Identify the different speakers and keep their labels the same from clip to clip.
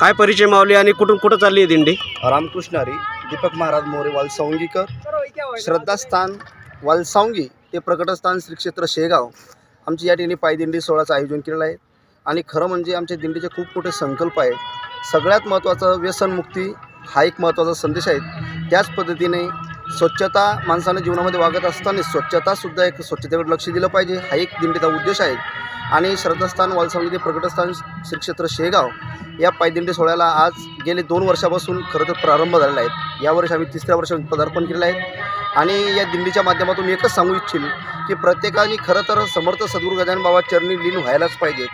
Speaker 1: काय परिचय मावली आणि कुठून कुठं चालली आहे दिंडी?
Speaker 2: रामकृष्णारी दीपक महाराज मोरे वालसावंगीकर. श्रद्धास्थान वालसावंगी ते प्रकटस्थान श्री क्षेत्र शेगाव. आमची या ठिकाणी पायदिंडी सोहळ्याचं आयोजन केलेलं आहे. आणि खरं म्हणजे आमच्या दिंडीचे खूप मोठे संकल्प आहेत. सगळ्यात महत्त्वाचं व्यसनमुक्ती हा एक महत्त्वाचा संदेश आहे. त्याच पद्धतीने स्वच्छता माणसानं जीवनामध्ये वागत असताना स्वच्छतासुद्धा एक स्वच्छतेकडे लक्ष दिलं पाहिजे. हा एक दिंडीचा उद्देश आहे. आणि श्रद्धास्थान वालसावंगी प्रकटस्थान श्री क्षेत्र शेगाव या पायदिंडी सोहळ्याला आज गेले दोन वर्षापासून खरं तर प्रारंभ झालेला आहे. यावर्षी आम्ही तिसऱ्या वर्षात पदार्पण केलेलं आहे. आणि या दिंडीच्या माध्यमातून एकच सांगू इच्छिल की प्रत्येकाने खरं तर समर्थ सद्गुरू गजानन बाबा चरणी लीन व्हायलाच पाहिजे.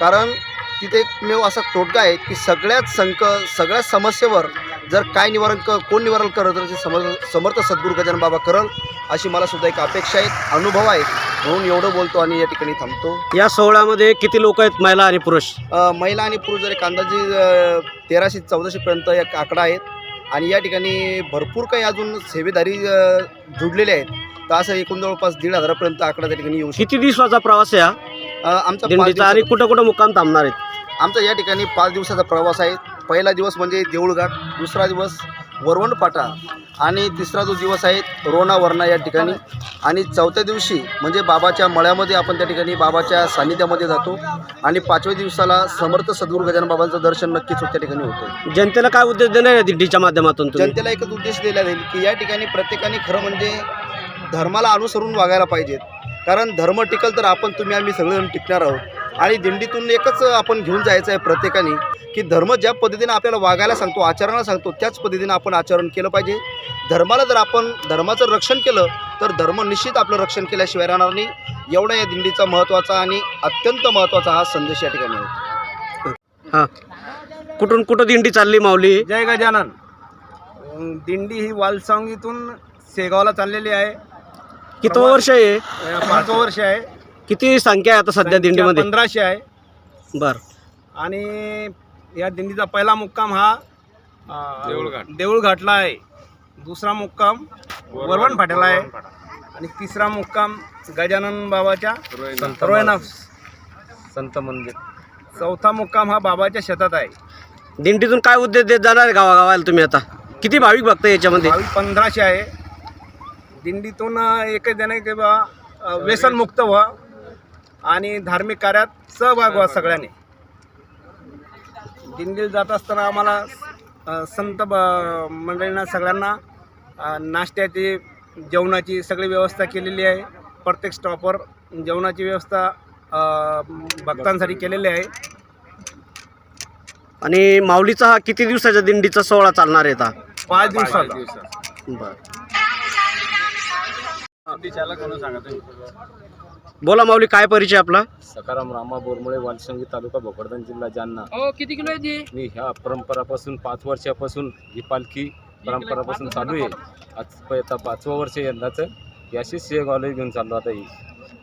Speaker 2: कारण तिथे एकमेव असा तोटका आहे की सगळ्याच संक सगळ्या समस्येवर जर काय निवारण क कोण निवारण करत तर ते समर्थ समर्थ सद्गुरू गजानन बाबा करल अशी मला सुद्धा एक अपेक्षा आहे अनुभव आहे. म्हणून एवढं बोलतो आणि या ठिकाणी थांबतो.
Speaker 1: या सोहळ्यामध्ये किती लोक आहेत महिला आणि पुरुष?
Speaker 2: महिला आणि पुरुष जर एक अंदाजे तेराशे चौदाशेपर्यंत एक आकडा आहेत. आणि या ठिकाणी भरपूर काही अजून सेवेदारी जुडलेले आहेत. तर असं एकूण जवळपास दीड हजारापर्यंत आकडा त्या ठिकाणी येऊ
Speaker 1: किती दिवसाचा प्रवास आहे हा?
Speaker 2: आमचा
Speaker 1: आणि कुठं कुठं मुक्काम थांबणार आहेत?
Speaker 2: आमचा या ठिकाणी पाच दिवसाचा प्रवास आहे. पहिला दिवस म्हणजे देऊळघाट दुसरा दिवस वरवंड फाटा आणि तिसरा जो दिवस आहे रोणा वरणा या ठिकाणी. आणि चौथ्या दिवशी म्हणजे बाबाच्या मळ्यामध्ये आपण त्या ठिकाणी बाबाच्या सान्निध्यामध्ये जातो. आणि पाचव्या दिवसाला समर्थ सद्गुरू गजानन बाबांचं दर्शन नक्कीच त्या ठिकाणी होतं.
Speaker 1: जनतेला काय उद्देश देणार आहे दिंडीच्या माध्यमातून
Speaker 2: जनतेला एकच उद्देश दिला जाईल की या ठिकाणी प्रत्येकाने खरं म्हणजे धर्माला अनुसरून वागायला पाहिजेत. कारण धर्म टिकल तर आपण तुम्ही आम्ही सगळेजण टिकणार आहोत. आणि दिंडीतून एकच आपण घेऊन जायचं आहे प्रत्येकाने. की धर्म ज्या पद्धतीने आपल्याला वागायला सांगतो आचरणाला सांगतो त्याच पद्धतीने आपण आचरण केलं पाहिजे. धर्माला जर आपण धर्माचं रक्षण केलं तर धर्म निश्चित आपलं रक्षण केल्याशिवाय राहणार नाही. एवढा या दिंडीचा महत्त्वाचा आणि अत्यंत महत्त्वाचा हा संदेश या ठिकाणी आहे.
Speaker 1: हां. कुठून कुठं दिंडी चालली माऊली?
Speaker 3: जय गजानन. दिंडी ही वालसांगीतून शेगावला चाललेली आहे.
Speaker 1: किती वर्ष आहे
Speaker 3: अं, पाचवं वर्ष आहे.
Speaker 1: किती संख्या आहे आता सध्या दिंडीमध्ये?
Speaker 3: पंधराशे आहे.
Speaker 1: बर.
Speaker 3: आणि या दिंडीचा पहिला मुक्काम हा देऊळघाट. देऊळघाटला आहे. दुसरा मुक्काम वरवण फाट्याला आहे. आणि तिसरा मुक्काम गजानन बाबाच्या रोयना
Speaker 2: संत मंदिर.
Speaker 3: चौथा मुक्काम हा बाबाच्या शेतात आहे.
Speaker 1: दिंडीतून काय उद्देश देत जाणार आहे गावागावाला तुम्ही आता? किती भाविक भक्त याच्यामध्ये?
Speaker 3: भाविक पंधराशे आहे. दिंडीतून एकच देणं आहे की बा अं, व्यसनमुक्त व्हा. आणि धार्मिक कार्यात सहभाग व्हा. सगळ्यांनी. दिंडीला जात असताना आम्हाला संत ब- मंडळींना सगळ्यांना नाश्त्याची जेवणाची सगळी व्यवस्था केलेली आहे. प्रत्येक स्टॉपवर जेवणाची व्यवस्था भक्तांसाठी केलेली आहे.
Speaker 1: आणि माऊलीचा हा किती दिवसाच्या दिंडीचा सोहळा चालणार आहे आता?
Speaker 3: पाच दिवसाचा.
Speaker 1: बर. बोला माऊली काय परिचय आपला?
Speaker 4: सकाराम रामा बोरमुळे वालसंगी तालुका भोकरदन जिल्हा जालना.
Speaker 5: हो किती किलो आहे ती?
Speaker 4: मी ह्या परंपरापासून पाच वर्षापासून ही पालखी परंपरापासून चालू आहे. आज प- आता पाचवं वर्ष यंदाचं. याशीच शेगावला घेऊन चाललो आता ही.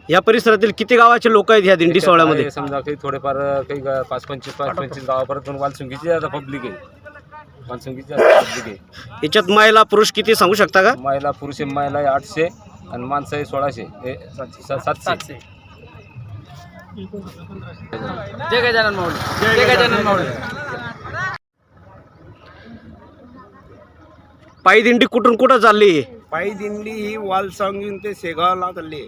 Speaker 1: या परिसरातील किती गावाचे लोक आहेत ह्या दिंडी सोहळ्यामध्ये?
Speaker 4: समजा काही थोडेफार काही गा- पाच पंचवीस पाच पंचवीस गावापर्यंत पण वालसुंगीची आता पब्लिक आहे. वालसुंगीची पब्लिक आहे.
Speaker 1: याच्यात महिला पुरुष किती सांगू शकता का?
Speaker 4: महिला पुरुष महिला आहे आठशे. आणि माणसं आहे सोळाशे. हे सा- सातशे.
Speaker 5: जय गजानन माऊली. जय गजानन माऊली.
Speaker 1: पायी दिंडी कुठून कुठं चालली?
Speaker 3: पायी दिंडी ही वालसांगीन ते शेगावला चालली.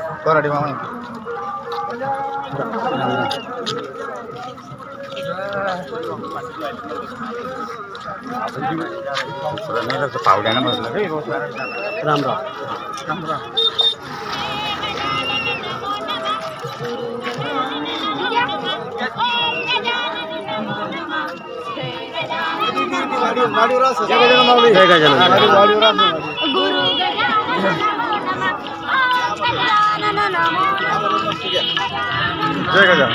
Speaker 2: Koradi मामा
Speaker 1: राम राम जय गजानन
Speaker 2: जय गजा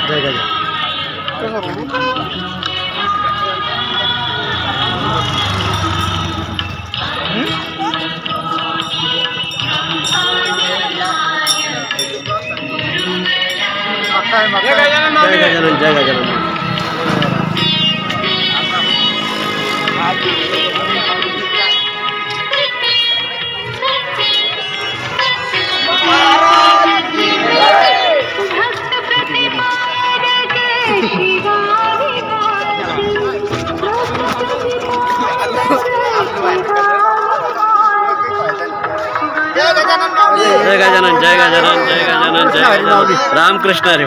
Speaker 1: जय गजानन जय गजानन जय गजानन जय गजानन जय गजानन जय गजानन जय गजानन रामकृष्ण हरी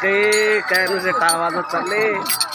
Speaker 1: काही काय नुसते टाळ वाजत चालले